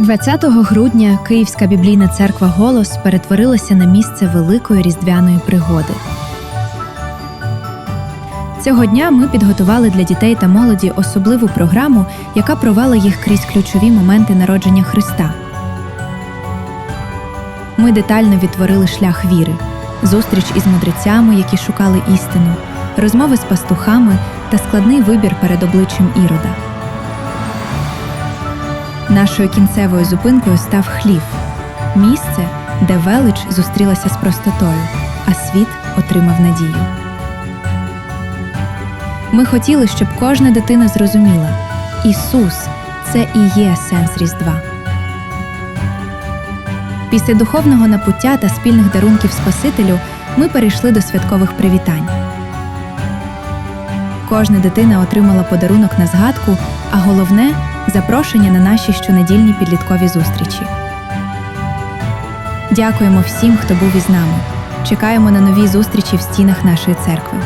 20 грудня Київська біблійна церква Голос перетворилася на місце великої різдвяної пригоди. Цього дня ми підготували для дітей та молоді особливу програму, яка провела їх крізь ключові моменти народження Христа. Ми детально відтворили шлях віри, зустріч із мудрецями, які шукали істину, розмови з пастухами та складний вибір перед обличчям Ірода. Нашою кінцевою зупинкою став хлів місце, де велич зустрілася з простотою, а світ отримав надію. Ми хотіли, щоб кожна дитина зрозуміла Ісус це і є сенс Різдва. Після духовного напуття та спільних дарунків Спасителю ми перейшли до святкових привітань. Кожна дитина отримала подарунок на згадку, а головне запрошення на наші щонедільні підліткові зустрічі. Дякуємо всім, хто був із нами. Чекаємо на нові зустрічі в стінах нашої церкви.